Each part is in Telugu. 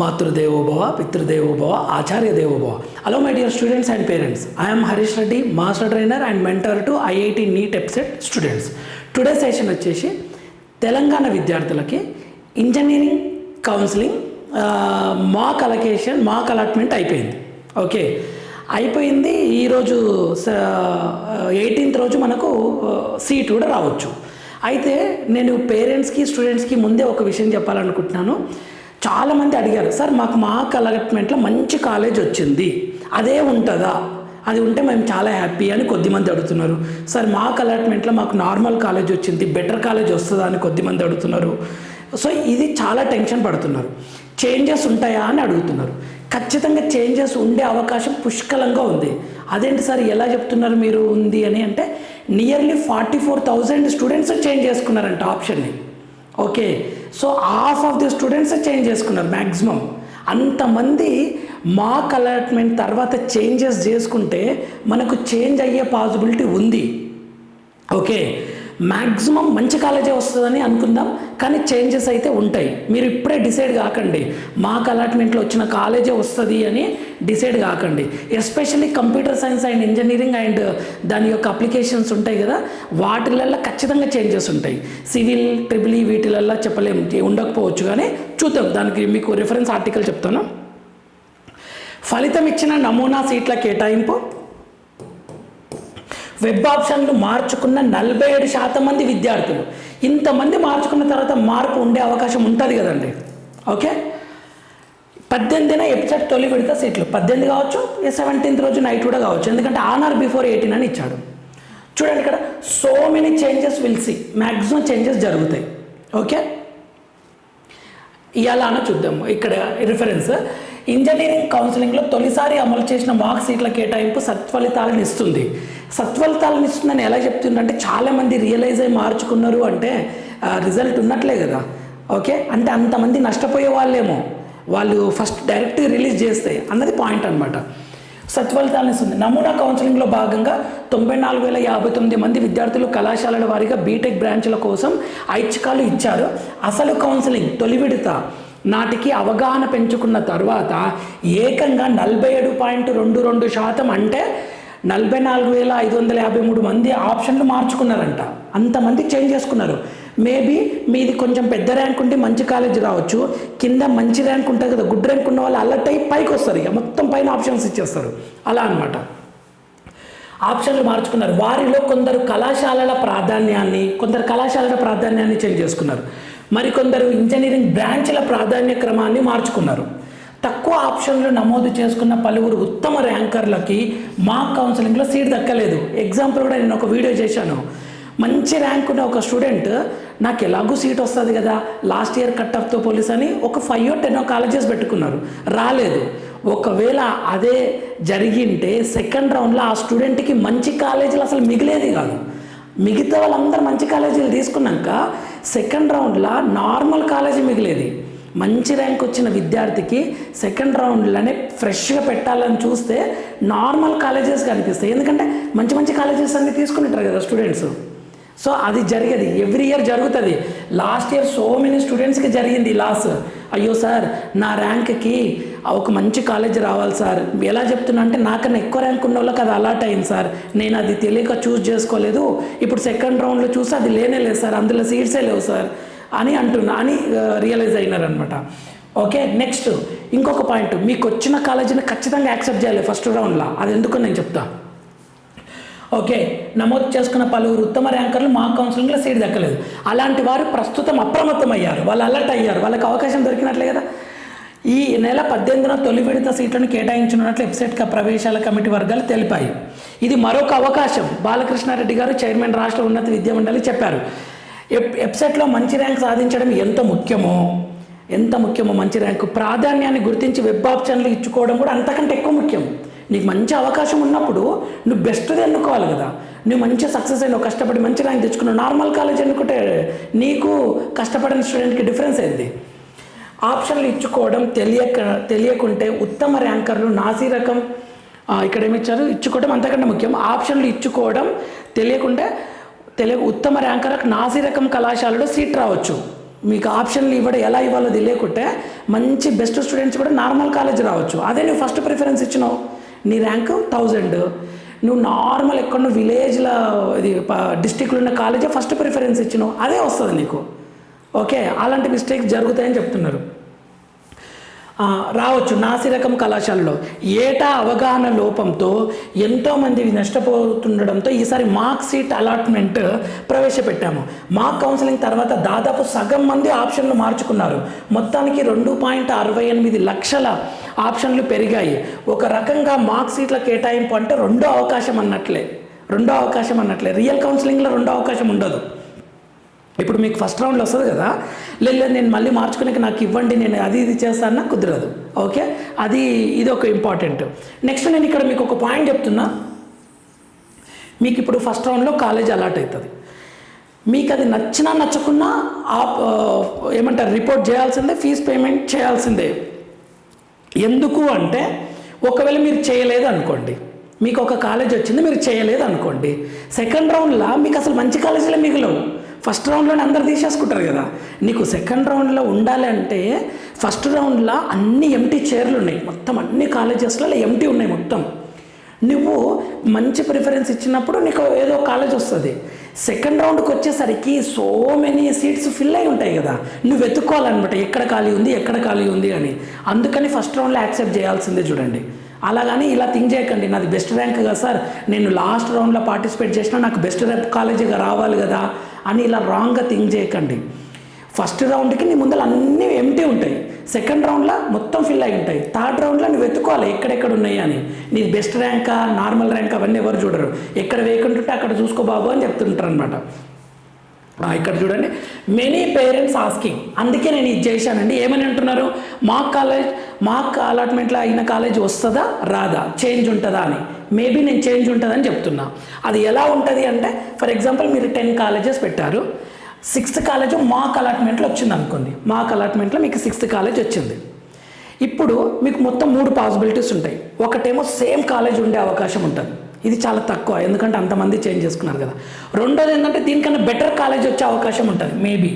మాతృదేవోభవ పితృదేవోభవ ఆచార్య దేవోభవ hello my dear students and parents I am Harish Reddy master trainer and mentor to IIT NEET EAPCET students today session వచ్చేసి తెలంగాణ విద్యార్థులకి engineering counselling mock allocation mock allotment అయిపోయింది. ఓకే అయిపోయింది. ఈరోజు ఎయిటీన్త్ రోజు మనకు సీట్ కూడా రావచ్చు. అయితే నేను పేరెంట్స్కి స్టూడెంట్స్కి ముందే ఒక విషయం చెప్పాలనుకుంటున్నాను. చాలామంది అడిగారు సార్ మాకు మా కలగట్మెంట్లో మంచి కాలేజ్ వచ్చింది అదే ఉంటుందా? అది ఉంటే మేము చాలా హ్యాపీ అని కొద్దిమంది అడుగుతున్నారు. సార్ మా అలాట్మెంట్లో మాకు నార్మల్ కాలేజ్ వచ్చింది బెటర్ కాలేజ్ వస్తుందా? అని కొద్దిమంది అడుగుతున్నారు. సో ఇది చాలా టెన్షన్ పడుతున్నారు. చేంజెస్ ఉంటాయా? అని అడుగుతున్నారు. ఖచ్చితంగా చేంజెస్ ఉండే అవకాశం పుష్కలంగా ఉంది. అదేంటి సార్ ఎలా చెప్తున్నారు మీరు ఉంది అని అంటే nearly forty four thousand students change చేసుకున్నారంట ఆప్షన్ని. Okay so half of the students change చేసుకున్నారు మ్యాక్సిమం అంతమంది మాక్ అలాట్మెంట్ తర్వాత చేంజెస్ చేసుకుంటే మనకు చేంజ్ అయ్యే పాసిబిలిటీ ఉంది. ఓకే? మ్యాక్సిమం మంచి కాలేజే వస్తుందని అనుకుందాం కానీ చేంజెస్ అయితే ఉంటాయి. మీరు ఇప్పుడే డిసైడ్ కాకండి. మాకు అలాట్మెంట్లో వచ్చిన కాలేజే వస్తుంది అని డిసైడ్ కాకండి. Especially computer science and engineering and దాని యొక్క అప్లికేషన్స్ ఉంటాయి కదా వాటిలల్లో ఖచ్చితంగా చేంజెస్ ఉంటాయి. సివిల్ ట్రిబుల్ ఈ వీటిలల్లో చెప్పలేం ఉండకపోవచ్చు కానీ చూద్దాం. దానికి మీకు రిఫరెన్స్ ఆర్టికల్ చెప్తాను. ఫలితం ఇచ్చిన నమూనా సీట్ల కేటాయింపు. వెబ్ ఆప్షన్లు మార్చుకున్న నలభై ఏడు శాతం మంది విద్యార్థులు. ఇంతమంది మార్చుకున్న తర్వాత మార్పు ఉండే అవకాశం ఉంటుంది కదండి. ఓకే? పద్దెనిమిదిన ఎపిసోడ్ తొలి విడత సీట్లు. పద్దెనిమిది కావచ్చు సెవెంటీన్త్ రోజు నైట్ కూడా కావచ్చు. ఎందుకంటే ఆన్ ఆర్ బిఫోర్ ఎయిటీన్ అని ఇచ్చాడు. చూడండి ఇక్కడ so many changes will see maximum changes జరుగుతాయి. ఓకే? ఇవాళ చూద్దాము. ఇక్కడ రిఫరెన్స్ ఇంజనీరింగ్ కౌన్సిలింగ్లో తొలిసారి అమలు చేసిన మార్క్ సీట్ల కేటాయింపు సత్ఫలితాలను ఇస్తుంది. సత్ఫలితాలను ఇస్తుందని ఎలా చెప్తుందంటే చాలామంది రియలైజ్ అయ్యి మార్చుకున్నారు అంటే రిజల్ట్ ఉన్నట్లే కదా. ఓకే? అంటే అంతమంది నష్టపోయే వాళ్ళేమో. వాళ్ళు ఫస్ట్ డైరెక్ట్ రిలీజ్ చేస్తే అన్నది పాయింట్ అనమాట సత్ఫలితాలను ఇస్తుంది. నమూనా కౌన్సిలింగ్లో భాగంగా తొంభై నాలుగు వేల యాభై తొమ్మిది మంది విద్యార్థులు కళాశాలల వారీగా బీటెక్ బ్రాంచ్ల కోసం ఐచ్ఛికాలు ఇచ్చారు. అసలు కౌన్సిలింగ్ తొలి విడత. నాటికి అవగాహన పెంచుకున్న తర్వాత ఏకంగా నలభై ఏడు పాయింట్ రెండు రెండు శాతం అంటే నలభై నాలుగు వేల ఐదు వందల యాభై మూడు మంది ఆప్షన్లు మార్చుకున్నారంట. అంతమంది చేంజ్ చేసుకున్నారు. మేబీ మీది కొంచెం పెద్ద ర్యాంక్ ఉంటే మంచి కాలేజ్ రావచ్చు. కింద మంచి ర్యాంక్ ఉంటుంది కదా గుడ్ ర్యాంక్ ఉన్న వాళ్ళు అలర్ట్ అయ్యి పైకి వస్తారు. ఇక మొత్తం పైన ఆప్షన్స్ ఇచ్చేస్తారు. అలా అనమాట ఆప్షన్లు మార్చుకున్నారు. వారిలో కొందరు కళాశాలల ప్రాధాన్యాన్ని కొందరు కళాశాలల ప్రాధాన్యాన్ని చేంజ్ చేసుకున్నారు. మరికొందరు ఇంజనీరింగ్ బ్రాంచ్ల ప్రాధాన్య క్రమాన్ని మార్చుకున్నారు. తక్కువ ఆప్షన్లు నమోదు చేసుకున్న పలువురు ఉత్తమ ర్యాంకర్లకి మాక్ కౌన్సిలింగ్లో సీట్ దక్కలేదు. ఎగ్జాంపుల్ కూడా నేను ఒక వీడియో చేశాను. మంచి ర్యాంక్ ఉన్న ఒక స్టూడెంట్ నాకు ఎలాగూ సీట్ వస్తుంది కదా లాస్ట్ ఇయర్ కట్ ఆఫ్తో పోలీస్ అని ఒక ఫైవ్ టెన్ కాలేజెస్ పెట్టుకున్నారు. రాలేదు. ఒకవేళ అదే జరిగింటే సెకండ్ రౌండ్లో ఆ స్టూడెంట్కి మంచి కాలేజీలు అసలు మిగిలేది కాదు. మిగతా వాళ్ళందరూ మంచి కాలేజీలు తీసుకున్నాక సెకండ్ రౌండ్లో నార్మల్ కాలేజీ మిగిలేది. మంచి ర్యాంక్ వచ్చిన విద్యార్థికి సెకండ్ రౌండ్లోనే ఫ్రెష్గా పెట్టాలని చూస్తే నార్మల్ కాలేజెస్ కనిపిస్తాయి. ఎందుకంటే మంచి మంచి కాలేజెస్ అన్నీ తీసుకుంటారు కదా స్టూడెంట్స్. సో అది జరిగేది. ఎవ్రీ ఇయర్ జరుగుతుంది. లాస్ట్ ఇయర్ సో మెనీ స్టూడెంట్స్కి జరిగింది లాస్ అయ్యో సార్ నా ర్యాంక్కి ఒక మంచి కాలేజ్ రావాలి సార్. ఎలా చెప్తున్నా అంటే నాకన్నా ఎక్కువ ర్యాంక్ ఉన్న వాళ్ళకి అది అలాట్ అయింది సార్. నేను అది తెలియక చూస్ చేసుకోలేదు. ఇప్పుడు సెకండ్ రౌండ్లో చూసి అది లేనే లేదు సార్. అందులో సీట్సే లేవు సార్ అని అంటున్నా అని రియలైజ్ అయినారనమాట ఓకే నెక్స్ట్ ఇంకొక పాయింట్ మీకు వచ్చిన కాలేజీని ఖచ్చితంగా యాక్సెప్ట్ చేయాలి ఫస్ట్ రౌండ్లో అది ఎందుకు నేను చెప్తాను ఓకే నమోదు చేసుకున్న పలువురు ఉత్తమ ర్యాంకర్లు మా కౌన్సిలింగ్లో సీట్ దక్కలేదు. అలాంటి వారు ప్రస్తుతం అప్రమత్తం అయ్యారు వాళ్ళు అలర్ట్ అయ్యారు. వాళ్ళకి అవకాశం దొరికినట్లే కదా? ఈ నెల పద్దెనిమిదిన తొలి విడత సీట్లను కేటాయించనున్నట్లు వెబ్సైట్ ప్రవేశాల కమిటీ వర్గాలు తెలిపాయి. ఇది మరొక అవకాశం. బాలకృష్ణారెడ్డి గారు చైర్మన్ రాష్ట్ర ఉన్నత విద్యా మండలి చెప్పారు. వెబ్సైట్లో మంచి ర్యాంక్ సాధించడం ఎంత ముఖ్యమో? ఎంత ముఖ్యమో మంచి ర్యాంకు? ప్రాధాన్యాన్ని గుర్తించి వెబ్ ఆప్షన్లు ఇచ్చుకోవడం కూడా అంతకంటే ఎక్కువ ముఖ్యం. నీకు మంచి అవకాశం ఉన్నప్పుడు నువ్వు బెస్ట్ది ఎన్నుకోవాలి కదా. నువ్వు మంచి సక్సెస్ అయినావు కష్టపడి మంచి ర్యాంక్ తెచ్చుకున్నావు నార్మల్ కాలేజ్ ఎన్నుకుంటే నీకు కష్టపడిన స్టూడెంట్కి డిఫరెన్స్ ఏంది? ఆప్షన్లు ఇచ్చుకోవడం తెలియక తెలియకుంటే ఉత్తమ ర్యాంకర్లు నాసీ రకం ఇక్కడ ఏమి ఇచ్చారు? ఇచ్చుకోవడం అంతకంటే ముఖ్యం. ఆప్షన్లు ఇచ్చుకోవడం తెలియకుంటే తెలియ ఉత్తమ ర్యాంకర్లకు నాసీ రకం కళాశాలలో సీట్ రావచ్చు. మీకు ఆప్షన్లు ఇవ్వడం ఎలా ఇవ్వాలో తెలియకుంటే మంచి బెస్ట్ స్టూడెంట్స్ కూడా నార్మల్ కాలేజ్ రావచ్చు. అదే నువ్వు ఫస్ట్ ప్రిఫరెన్స్ ఇచ్చినావు. నీ ర్యాంక్ థౌజండ్ నువ్వు నార్మల్ ఎక్కడో విలేజ్లో ఇది డిస్టిక్లో ఉన్న కాలేజే ఫస్ట్ ప్రిఫరెన్స్ ఇచ్చినావు. అదే వస్తుంది నీకు. ఓకే అలాంటి మిస్టేక్స్ జరుగుతాయని చెప్తున్నారు. రావచ్చు. నాసిరకం కళాశాలలో. ఏటా అవగాహన లోపంతో ఎంతోమంది నష్టపోతుండడంతో ఈసారి మార్క్ సీట్ అలాట్మెంట్ ప్రవేశపెట్టాము. మార్క్ కౌన్సిలింగ్ తర్వాత దాదాపు సగం మంది ఆప్షన్లు మార్చుకున్నారు. మొత్తానికి రెండు పాయింట్ అరవై ఎనిమిది లక్షల ఆప్షన్లు పెరిగాయి. ఒక రకంగా మార్క్ సీట్ల కేటాయింపు అంటే రెండో అవకాశం అన్నట్లే. రెండో అవకాశం అన్నట్లే. రియల్ కౌన్సిలింగ్లో రెండో అవకాశం ఉండదు. ఇప్పుడు మీకు ఫస్ట్ రౌండ్లో వస్తుంది కదా? లేదు నేను మళ్ళీ మార్చుకునే నాకు ఇవ్వండి నేను అది ఇది చేస్తానన్నా కుదరదు. ఓకే? అది ఇది ఒక ఇంపార్టెంట్ నెక్స్ట్ నేను ఇక్కడ మీకు ఒక పాయింట్ చెప్తున్నా. మీకు ఇప్పుడు ఫస్ట్ రౌండ్లో కాలేజ్ అలాట్ అవుతుంది మీకు అది నచ్చినా నచ్చకున్నా ఆ ఆ, ఏమంటారు రిపోర్ట్ చేయాల్సిందే ఫీజు పేమెంట్ చేయాల్సిందే. ఎందుకు అంటే ఒకవేళ మీరు చేయలేదు అనుకోండి మీకు ఒక కాలేజ్ వచ్చింది మీరు చేయలేదు అనుకోండి సెకండ్ రౌండ్లో మీకు అసలు మంచి కాలేజీలే మిగిలవు. ఫస్ట్ రౌండ్లోనే అందరు తీసేసుకుంటారు కదా. నీకు సెకండ్ రౌండ్లో ఉండాలి అంటే ఫస్ట్ రౌండ్లో అన్ని ఎంటీ చైర్లు ఉన్నాయి. మొత్తం అన్ని కాలేజెస్లో ఎంటీ ఉన్నాయి మొత్తం. నువ్వు మంచి ప్రిఫరెన్స్ ఇచ్చినప్పుడు నీకు ఏదో కాలేజ్ వస్తుంది. సెకండ్ రౌండ్కి వచ్చేసరికి సో మెనీ సీట్స్ ఫిల్ అయి ఉంటాయి కదా. నువ్వు వెతుక్కోవాలన్నమాట ఎక్కడ ఖాళీ ఉంది ఎక్కడ ఖాళీ ఉంది అని. అందుకని ఫస్ట్ రౌండ్లో యాక్సెప్ట్ చేయాల్సిందే చూడండి. అలాగని ఇలా థింక్ చేయకండి. నాది బెస్ట్ ర్యాంక్ కదా సార్. నేను లాస్ట్ రౌండ్లో పార్టిసిపేట్ చేసినా నాకు బెస్ట్ ర్యాంక్ కాలేజీగా రావాలి కదా. అని ఇలా రాంగ్గా థింక్ చేయకండి. ఫస్ట్ రౌండ్కి నీ ముందర అన్నీ ఎంటీ ఉంటాయి. సెకండ్ రౌండ్లో మొత్తం ఫిల్ అయి ఉంటాయి. థర్డ్ రౌండ్లో నువ్వు వెతుకోవాలి ఎక్కడెక్కడ ఉన్నాయి అని. నీ బెస్ట్ ర్యాంకా నార్మల్ ర్యాంక్ అవన్నీ ఎవరు చూడరు. ఎక్కడ వేయకుంటుంటే అక్కడ చూసుకో బాబు అని చెప్తుంటారు అనమాట ఇక్కడ చూడండి. మెనీ పేరెంట్స్ ఆస్కింగ్ అందుకే నేను ఇది చేశానండి. ఏమని అంటున్నారు? మా కాలేజ్ మా అలాట్మెంట్లో అయిన కాలేజ్ వస్తుందా? రాదా? చేంజ్ ఉంటుందా? అని. మేబీ నేను చేంజ్ ఉంటుందని చెప్తున్నా. అది ఎలా ఉంటుంది అంటే ఫర్ ఎగ్జాంపుల్ మీరు టెన్ కాలేజెస్ పెట్టారు. సిక్స్త్ కాలేజ్ మాక్ అలాట్మెంట్లో వచ్చింది అనుకోండి మాక్ అలాట్మెంట్లో మీకు సిక్స్త్ కాలేజ్ వచ్చింది. ఇప్పుడు మీకు మొత్తం మూడు పాసిబిలిటీస్ ఉంటాయి. ఒకటేమో సేమ్ కాలేజ్ ఉండే అవకాశం ఉంటుంది. ఇది చాలా తక్కువ ఎందుకంటే అంతమంది చేంజ్ చేసుకున్నారు కదా. రెండోది ఏంటంటే దీనికన్నా బెటర్ కాలేజ్ వచ్చే అవకాశం ఉంటుంది మేబీ.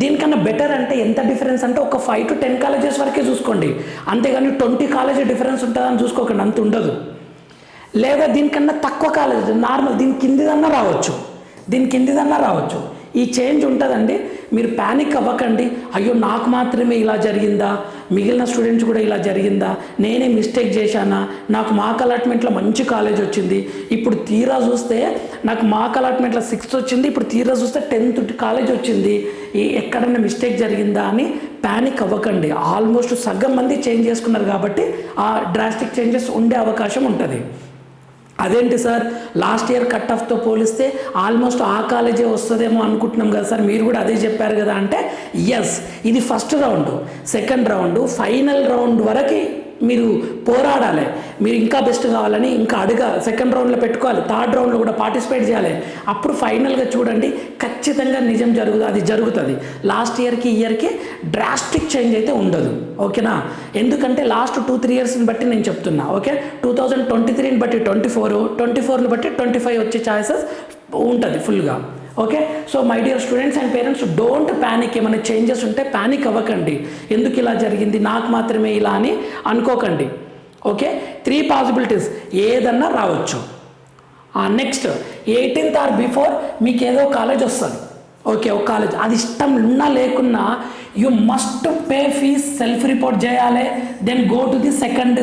దీనికన్నా బెటర్ అంటే ఎంత డిఫరెన్స్ అంటే ఒక ఫైవ్ టు టెన్ కాలేజెస్ వరకే చూసుకోండి. అంతేగాని ట్వంటీ కాలేజ్ డిఫరెన్స్ ఉంటుందని చూసుకోకండి అంత ఉండదు. లేదా దీనికన్నా తక్కువ కాలేజ్ నార్మల్ దీని కిందిదన్నా రావచ్చు. దీని కిందిదన్నా రావచ్చు. ఈ చేంజ్ ఉంటుందండి. మీరు ప్యానిక్ అవ్వకండి. అయ్యో నాకు మాత్రమే ఇలా జరిగిందా? మిగిలిన స్టూడెంట్స్ కూడా ఇలా జరిగిందా? నేనే మిస్టేక్ చేశానా? నాకు మాక్ అలాట్మెంట్లో మంచి కాలేజ్ వచ్చింది. ఇప్పుడు తీరా చూస్తే నాకు మాక్ అలాట్మెంట్లో సిక్స్త్ వచ్చింది. ఇప్పుడు తీరా చూస్తే టెన్త్ కాలేజ్ వచ్చింది. ఈ ఎక్కడైనా మిస్టేక్ జరిగిందా అని ప్యానిక్ అవ్వకండి. ఆల్మోస్ట్ సగం మంది చేంజ్ చేసుకున్నారు కాబట్టి ఆ డ్రాస్టిక్ చేంజెస్ ఉండే అవకాశం ఉంటుంది. అదేంటి సార్? లాస్ట్ ఇయర్ కట్ ఆఫ్తో పోలిస్తే ఆల్మోస్ట్ ఆ కాలేజే వస్తుందేమో అనుకుంటున్నాం కదా సార్. మీరు కూడా అదే చెప్పారు కదా అంటే ఎస్ ఇది first round second round final round వరకు మీరు పోరాడాలి. మీరు ఇంకా బెస్ట్ కావాలని ఇంకా అడుగ సెకండ్ రౌండ్లో పెట్టుకోవాలి. థర్డ్ రౌండ్లో కూడా పార్టిసిపేట్ చేయాలి. అప్పుడు ఫైనల్గా చూడండి ఖచ్చితంగా నిజం జరుగుతుంది అది జరుగుతుంది. లాస్ట్ ఇయర్కి ఇయర్కి డ్రాస్టిక్ చేంజ్ అయితే ఉండదు. ఓకేనా ఎందుకంటే లాస్ట్ టూ త్రీ ఇయర్స్ని బట్టి నేను చెప్తున్నా. ఓకే టూ థౌజండ్ ట్వంటీ త్రీని బట్టి ట్వంటీ ఫోర్ ట్వంటీ ఫోర్ని బట్టి ట్వంటీ ఫైవ్ వచ్చే ఛాయిసెస్ ఉంటుంది ఫుల్గా okay? So my dear students and parents don't panic ఏమైనా చేంజెస్ ఉంటే ప్యానిక్ అవ్వకండి. ఎందుకు ఇలా జరిగింది? నాకు మాత్రమే ఇలా అని అనుకోకండి. ఓకే? త్రీ పాసిబిలిటీస్ ఏదన్నా రావచ్చు. నెక్స్ట్ ఎయిటీన్త్ ఆర్ బిఫోర్ మీకు ఏదో కాలేజ్ వస్తుంది. ఓకే? ఒక కాలేజ్ అది ఇష్టం ఉన్నా లేకున్నా you must pay fees self report చేయాలి then go to the second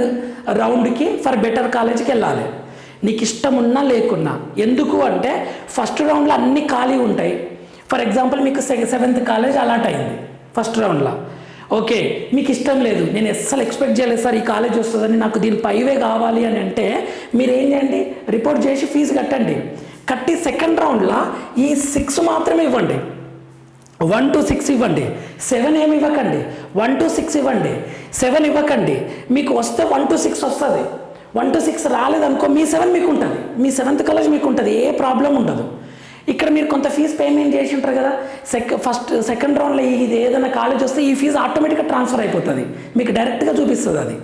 రౌండ్కి for better కాలేజ్కి వెళ్ళాలి. నీకు ఇష్టం ఉన్నా లేకున్నా. ఎందుకు అంటే ఫస్ట్ రౌండ్లో అన్ని ఖాళీ ఉంటాయి. ఫర్ ఎగ్జాంపుల్ మీకు సెవెంత్ కాలేజ్ అలాట్ అయింది. ఫస్ట్ రౌండ్లో ఓకే మీకు ఇష్టం లేదు. నేను అస్సలు ఎక్స్పెక్ట్ చేయలేదు సార్ ఈ కాలేజ్ వస్తుందని నాకు దీని పైవే కావాలి అని అంటే మీరు ఏం చేయండి? రిపోర్ట్ చేసి ఫీజు కట్టండి. కట్టి సెకండ్ రౌండ్లో ఈ సిక్స్ మాత్రమే ఇవ్వండి. వన్ టు సిక్స్ ఇవ్వండి. సెవెన్ ఏమి ఇవ్వకండి. వన్ టు సిక్స్ ఇవ్వండి. సెవెన్ ఇవ్వకండి. మీకు వస్తే వన్ టు సిక్స్ వస్తుంది. వన్ టు సిక్స్ రాలేదనుకో మీ సెవెన్ మీకు ఉంటుంది మీ సెవెంత్ కాలేజ్ మీకు ఉంటుంది ఏ ప్రాబ్లం ఉండదు. ఇక్కడ మీరు కొంత ఫీజు పేమెంట్ చేసి ఉంటారు కదా. సెక్ ఫస్ట్ సెకండ్ రౌండ్లో ఇది ఏదైనా కాలేజ్ వస్తే ఈ ఫీజు ఆటోమేటిక్గా ట్రాన్స్ఫర్ అయిపోతుంది. మీకు డైరెక్ట్గా చూపిస్తుంది అది.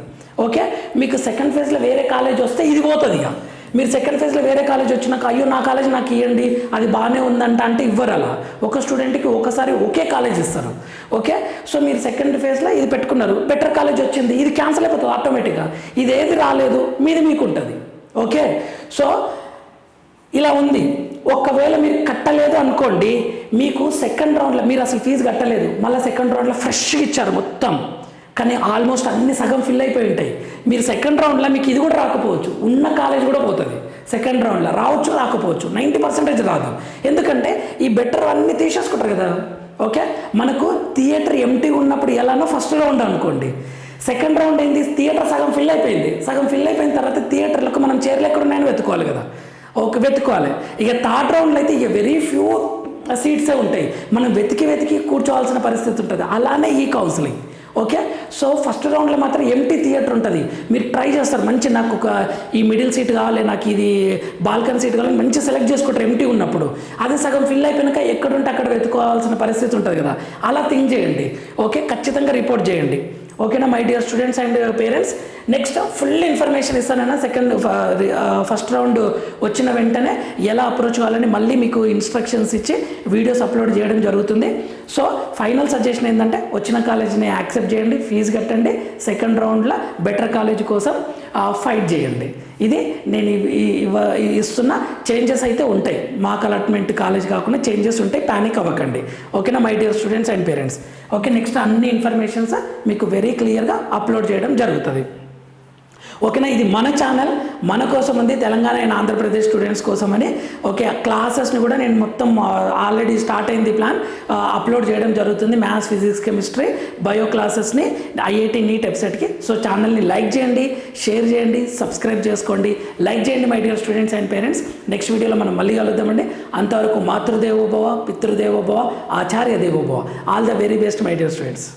ఓకే మీకు సెకండ్ ఫేజ్లో వేరే కాలేజ్ వస్తే ఇది పోతుంది ఇక. మీరు సెకండ్ ఫేజ్లో వేరే కాలేజ్ వచ్చినాక అయ్యో నా కాలేజ్ నాకు ఇవ్వండి అది బాగానే ఉందంట అంటే ఇవ్వరు అలా ఒక స్టూడెంట్కి ఒకసారి ఒకే కాలేజ్ ఇస్తారు. ఓకే సో మీరు సెకండ్ ఫేజ్లో ఇది పెట్టుకున్నారు. బెటర్ కాలేజ్ వచ్చింది. ఇది క్యాన్సిల్ అయిపోతుంది ఆటోమేటిక్గా ఇది ఏది రాలేదు మీది మీకు ఉంటుంది ఓకే సో ఇలా ఉంది. ఒకవేళ మీరు కట్టలేదు అనుకోండి మీకు సెకండ్ రౌండ్లో మీరు అసలు ఫీజు కట్టలేదు. మళ్ళీ సెకండ్ రౌండ్లో ఫ్రెష్గా ఇచ్చారు మొత్తం. కానీ ఆల్మోస్ట్ అన్ని సగం ఫిల్ అయిపోయి ఉంటాయి. మీరు సెకండ్ రౌండ్లో మీకు ఇది కూడా రాకపోవచ్చు. ఉన్న కాలేజ్ కూడా పోతుంది. సెకండ్ రౌండ్లో రావచ్చు రాకపోవచ్చు. నైంటీ పర్సెంటేజ్ రాదు. ఎందుకంటే ఈ బెటర్ అన్నీ తీసేసుకుంటారు కదా. ఓకే? మనకు థియేటర్ ఎంటీ ఉన్నప్పుడు ఎలానో ఫస్ట్ రౌండ్ అనుకోండి. సెకండ్ రౌండ్ ఏంది? థియేటర్ సగం ఫిల్ అయిపోయింది. సగం ఫిల్ అయిపోయిన తర్వాత థియేటర్లకు మనం చీరలు ఎక్కడ ఉన్నాయని వెతుకోవాలి కదా. ఓకే వెతుకోవాలి ఇక థర్డ్ రౌండ్లో అయితే ఇక వెరీ ఫ్యూ సీట్సే ఉంటాయి. మనం వెతికి వెతికి కూర్చోవాల్సిన పరిస్థితి ఉంటుంది. అలానే ఈ కౌన్సిలింగ్ ఓకే? సో ఫస్ట్ రౌండ్లో మాత్రం ఎంటీ థియేటర్ ఉంటుంది. మీరు ట్రై చేస్తారు. మంచి నాకు ఒక ఈ మిడిల్ సీట్ కావాలి నాకు ఇది బాల్కనీ సీట్ కావాలి మంచి సెలెక్ట్ చేసుకుంటారు ఎంటీ ఉన్నప్పుడు. అది సగం ఫిల్ అయిపోయినాక ఎక్కడుంటే అక్కడ వెతుకోవాల్సిన పరిస్థితి ఉంటుంది కదా. అలా థింక్ చేయండి. ఓకే? ఖచ్చితంగా రిపోర్ట్ చేయండి. ఓకేనా my dear students and parents next full information ఇస్తానన్నా second first round వచ్చిన వెంటనే ఎలా అప్రోచ్ కావాలని మళ్ళీ మీకు ఇన్స్ట్రక్షన్స్ ఇచ్చి వీడియోస్ అప్లోడ్ చేయడం జరుగుతుంది. సో ఫైనల్ సజెషన్ ఏంటంటే వచ్చిన కాలేజీని యాక్సెప్ట్ చేయండి ఫీజు కట్టండి సెకండ్ రౌండ్లో బెటర్ కాలేజ్ కోసం ఫైట్ చేయండి. ఇది నేను ఇస్తున్న చేంజెస్ అయితే ఉంటాయి. మాకు అలాట్మెంట్ కాలేజ్ కాకుండా చేంజెస్ ఉంటాయి ప్యానిక్ అవ్వకండి. ఓకేనా my dear students and parents okay next అన్ని ఇన్ఫర్మేషన్స్ మీకు వెరీ క్లియర్గా అప్లోడ్ చేయడం జరుగుతుంది. ఓకేనా? ఇది మన ఛానల్ మన కోసం ఉంది. తెలంగాణ అండ్ ఆంధ్రప్రదేశ్ స్టూడెంట్స్ కోసం అని ఓకే ఆ క్లాసెస్ని కూడా నేను మొత్తం ఆల్రెడీ స్టార్ట్ అయింది ప్లాన్ అప్లోడ్ చేయడం జరుగుతుంది. మ్యాథ్స్ ఫిజిక్స్ కెమిస్ట్రీ బయో క్లాసెస్ని ఐఐటి నీట్ వెబ్సైట్కి సో ఛానల్ని లైక్ చేయండి షేర్ చేయండి సబ్స్క్రైబ్ చేసుకోండి. లైక్ చేయండి my dear students and parents next వీడియోలో మనం మళ్ళీ కలుద్దామండి. అంతవరకు మాతృదేవోభవ పితృదేవోభవ ఆచార్య దేవోభవ. All the very best my dear students